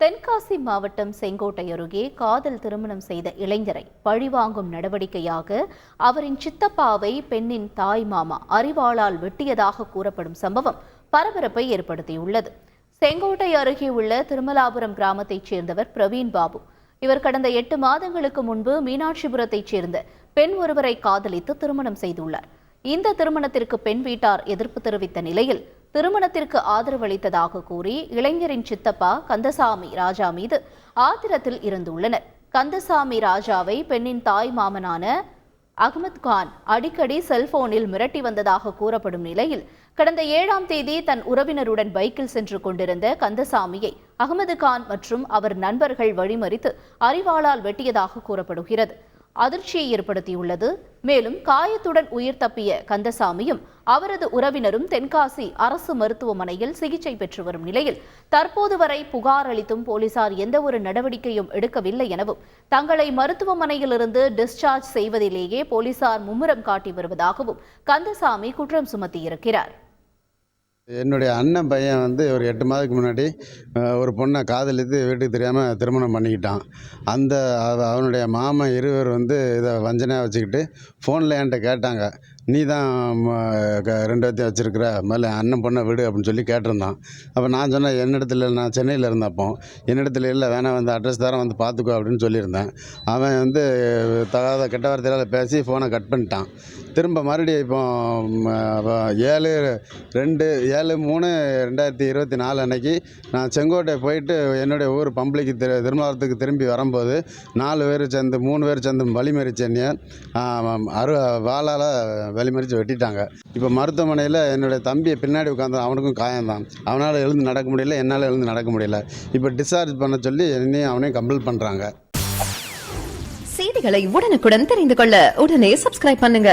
தென்காசி மாவட்டம் செங்கோட்டை அருகே காதல் திருமணம் செய்த இளைஞரை பழிவாங்கும் நடவடிக்கையாக அவரின் சித்தப்பாவை பெண்ணின் தாய் மாமா அறிவாளால் வெட்டியதாக கூறப்படும் சம்பவம் பரபரப்பை ஏற்படுத்தியுள்ளது. செங்கோட்டை அருகே உள்ள திருமலாபுரம் கிராமத்தைச் சேர்ந்தவர் பிரவீன் பாபு. இவர் கடந்த எட்டு மாதங்களுக்கு முன்பு மீனாட்சிபுரத்தைச் சேர்ந்த பெண் ஒருவரை காதலித்து திருமணம் செய்துள்ளார். இந்த திருமணத்திற்கு பெண் வீட்டார் எதிர்ப்பு தெரிவித்த நிலையில் திருமணத்திற்கு ஆதரவளித்ததாக கூறி இளைஞரின் சித்தப்பா கந்தசாமி ராஜா மீது ஆத்திரத்தில் இருந்துள்ளனர். கந்தசாமி ராஜாவை பெண்ணின் தாய் மாமனான அகமது கான் அடிக்கடி செல்போனில் மிரட்டி வந்ததாக கூறப்படும் நிலையில் கடந்த ஏழாம் தேதி தன் உறவினருடன் பைக்கில் சென்று கொண்டிருந்த கந்தசாமியை அகமது கான் மற்றும் அவர் நண்பர்கள் வழிமறித்து அறிவாளால் வெட்டியதாக கூறப்படுகிறது. அதிர்ச்சியை ஏற்படுத்தியுள்ளது. மேலும் காயத்துடன் உயிர் தப்பிய கந்தசாமியும் அவரது உறவினரும் தென்காசி அரசு மருத்துவமனையில் சிகிச்சை பெற்று வரும் நிலையில் தற்போது வரை புகார் அளித்தும் போலீசார் எந்தவொரு நடவடிக்கையும் எடுக்கவில்லை எனவும் தங்களை மருத்துவமனையிலிருந்து டிஸ்சார்ஜ் செய்வதிலேயே போலீசார் மும்முரம் காட்டி வருவதாகவும் கந்தசாமி குற்றம் சுமத்தியிருக்கிறார். என்னுடைய அண்ணன் பையன் வந்து ஒரு எட்டு மாதத்துக்கு முன்னாடி ஒரு பொண்ணை காதலித்து வீட்டுக்கு தெரியாமல் திருமணம் பண்ணிக்கிட்டான். அந்த அவ- அவனுடைய மாமன் இருவர் வந்து இதை வஞ்சனையாக வச்சுக்கிட்டு ஃபோனில் என்கிட்ட கேட்டாங்க. நீ தான் க- ரெண்டு பேர்த்தையும் வச்சுருக்கிற முதல்ல அண்ணன் பொண்ணை விடு அப்படின்னு சொல்லி கேட்டிருந்தான். அப்போ நான் சொன்னேன் என்னிடத்துல நான் சென்னையில் இருந்தப்போ என்னிடத்துல இல்லை வேணாம் வந்து அட்ரஸ் தரேன் வந்து பார்த்துக்கோ அப்படின்னு சொல்லியிருந்தேன். அவன் வந்து தகாத கெட்ட வார்த்தையால் பேசி ஃபோனை கட் பண்ணிட்டான். திரும்ப மறுபடியும் இப்போ ஏழு ரெண்டு ஏழு மூணு ரெண்டாயிரத்தி இருபத்தி நாலு அன்னைக்கு நான் செங்கோட்டை போயிட்டு என்னுடைய ஊர் பம்பளிக்கு திரு திருமாவளத்துக்கு திரும்பி வரும்போது நாலு பேர் சேர்ந்து மூணு பேர் சேர்ந்து வழிமறிச்சு என்னைய அரு வாளால் வழிமறித்து வெட்டிட்டாங்க. இப்போ மருத்துவமனையில் என்னுடைய தம்பியை பின்னாடி உட்காந்து அவனுக்கும் காயம்தான். அவனால் எழுந்து நடக்க முடியல என்னால் எழுந்து நடக்க முடியல. இப்போ டிஸ்சார்ஜ் பண்ண சொல்லி என்னையும் அவனையும் கம்பல் பண்ணுறாங்க செய்திகளை உடனுக்குடன் தெரிந்து கொள்ள உடனே சப்ஸ்கிரைப் பண்ணுங்க.